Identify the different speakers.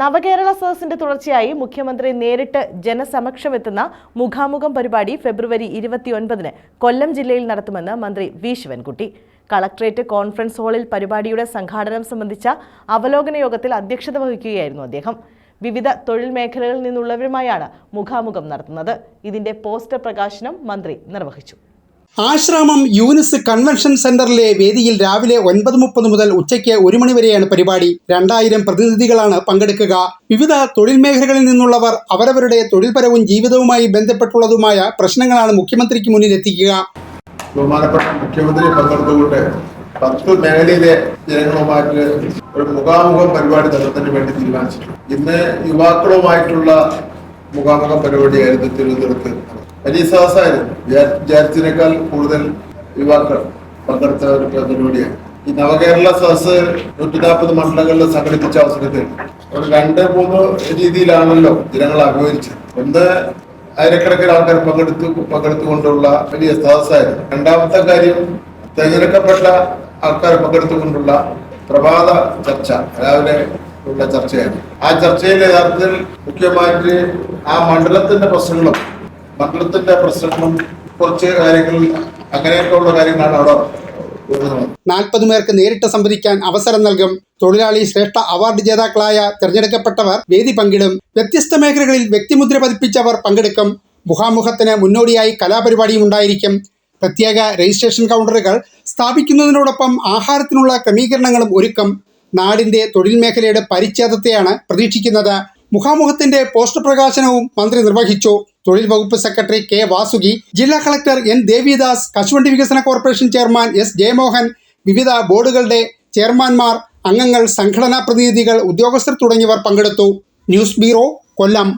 Speaker 1: നവകേരള സദസ്സിന്റെ തുടർച്ചയായി മുഖ്യമന്ത്രി നേരിട്ട് ജനസമക്ഷമെത്തുന്ന മുഖാമുഖം പരിപാടി ഫെബ്രുവരി ഇരുപത്തിയൊൻപതിന് കൊല്ലം ജില്ലയിൽ നടത്തുമെന്ന് മന്ത്രി വി ശിവൻകുട്ടി. കളക്ട്രേറ്റ് കോൺഫറൻസ് ഹാളിൽ പരിപാടിയുടെ സംഘാടനം സംബന്ധിച്ച അവലോകന യോഗത്തിൽ അധ്യക്ഷത വഹിക്കുകയായിരുന്നു അദ്ദേഹം. വിവിധ തൊഴിൽ മേഖലകളിൽ നിന്നുള്ളവരുമായാണ് മുഖാമുഖം നടത്തുന്നത്. ഇതിന്റെ പോസ്റ്റർ പ്രകാശനം മന്ത്രി നിർവഹിച്ചു.
Speaker 2: ആശ്രാമം യൂനിസ് കൺവെൻഷൻ സെന്ററിലെ വേദിയിൽ രാവിലെ ഒൻപത് മുപ്പത് മുതൽ ഉച്ചയ്ക്ക് ഒരു മണിവരെയാണ് പരിപാടി. രണ്ടായിരം പ്രതിനിധികളാണ് പങ്കെടുക്കുക. വിവിധ തൊഴിൽ മേഖലകളിൽ നിന്നുള്ളവർ അവരവരുടെ തൊഴിൽപരവും ജീവിതവുമായി ബന്ധപ്പെട്ടുള്ളതുമായ പ്രശ്നങ്ങളാണ് മുഖ്യമന്ത്രിക്ക് മുന്നിൽ എത്തിക്കുക.
Speaker 3: ബഹുമാനപ്പെട്ട മുഖ്യമന്ത്രി പങ്കെടുത്തുകൊണ്ട് പത്ത് മേഖലയിലെ ജനങ്ങളുമായിട്ട് ഒരു മുഖാമുഖം പരിപാടി നടത്തുന്നതിന് വേണ്ടി തീരുമാനിച്ചു ഇന്ന് യുവാക്കളുമായിട്ടുള്ള മുഖാമുഖം പരിപാടിയായിരുന്നു തിരുവനന്തപുരത്ത് വലിയ സാഹസമായിരുന്നു വിചാ- വിചാരിച്ചതിനേക്കാൾ കൂടുതൽ യുവാക്കൾ പങ്കെടുത്ത ഒരു പരിപാടിയാണ് ഈ നവകേരള സദസ് നൂറ്റി നാൽപ്പത് മണ്ഡലങ്ങളിൽ സംഘടിപ്പിച്ച അവസരത്തിൽ ഒരു രണ്ട് മൂന്ന് രീതിയിലാണല്ലോ ജനങ്ങൾ അഭിമുഖിച്ചത് ഒന്ന് ആയിരക്കണക്കിന് ആൾക്കാർ പങ്കെടുത്തു പങ്കെടുത്തുകൊണ്ടുള്ള വലിയ സദസ്സായിരുന്നു. രണ്ടാമത്തെ കാര്യം തെരഞ്ഞെടുക്കപ്പെട്ട ആൾക്കാർ പങ്കെടുത്തുകൊണ്ടുള്ള പ്രഭാത ചർച്ച രാവിലെ ഉള്ള ചർച്ചയായിരുന്നു. ആ ചർച്ചയിലെ യഥാർത്ഥത്തിൽ മുഖ്യമായിട്ട് ആ മണ്ഡലത്തിന്റെ പ്രശ്നങ്ങളും മണ്ഡലത്തിന്റെ പ്രശ്നങ്ങളും കുറച്ച് കാര്യങ്ങൾ അങ്ങനെയൊക്കെ ഉള്ള കാര്യങ്ങളാണ് അവിടെ
Speaker 2: നാൽപ്പത് പേർക്ക് നേരിട്ട് സംവദിക്കാൻ അവസരം നൽകും. തൊഴിലാളി ശ്രേഷ്ഠ അവാർഡ് ജേതാക്കളായ തിരഞ്ഞെടുക്കപ്പെട്ടവർ വേദി പങ്കിടും. വ്യത്യസ്ത മേഖലകളിൽ വ്യക്തിമുദ്ര പതിപ്പിച്ചവർ പങ്കെടുക്കും. മുഖാമുഖത്തിന് മുന്നോടിയായി കലാപരിപാടിയും ഉണ്ടായിരിക്കും. പ്രത്യേക രജിസ്ട്രേഷൻ കൗണ്ടറുകൾ സ്ഥാപിക്കുന്നതിനോടൊപ്പം ആഹാരത്തിനുള്ള ക്രമീകരണങ്ങളും ഒരുക്കും. നാടിന്റെ തൊഴിൽ മേഖലയുടെ പരിച്ഛേദത്തെയാണ് പ്രതീക്ഷിക്കുന്നത്. മുഖാമുഖത്തിന്റെ പോസ്റ്റർ പ്രകാശനവും മന്ത്രി നിർവഹിച്ചു. തൊഴിൽ വകുപ്പ് സെക്രട്ടറി കെ വാസുകി ജില്ലാ കളക്ടർ എൻ ദേവിദാസ് കശുവണ്ടി വികസന കോർപ്പറേഷൻ ചെയർമാൻ എസ് ജയമോഹൻ വിവിധ ബോർഡുകളുടെ ചെയർമാൻമാർ അംഗങ്ങൾ സംഘടനാ പ്രതിനിധികൾ ഉദ്യോഗസ്ഥർ തുടങ്ങിയവർ പങ്കെടുത്തു. News bureau Kollam.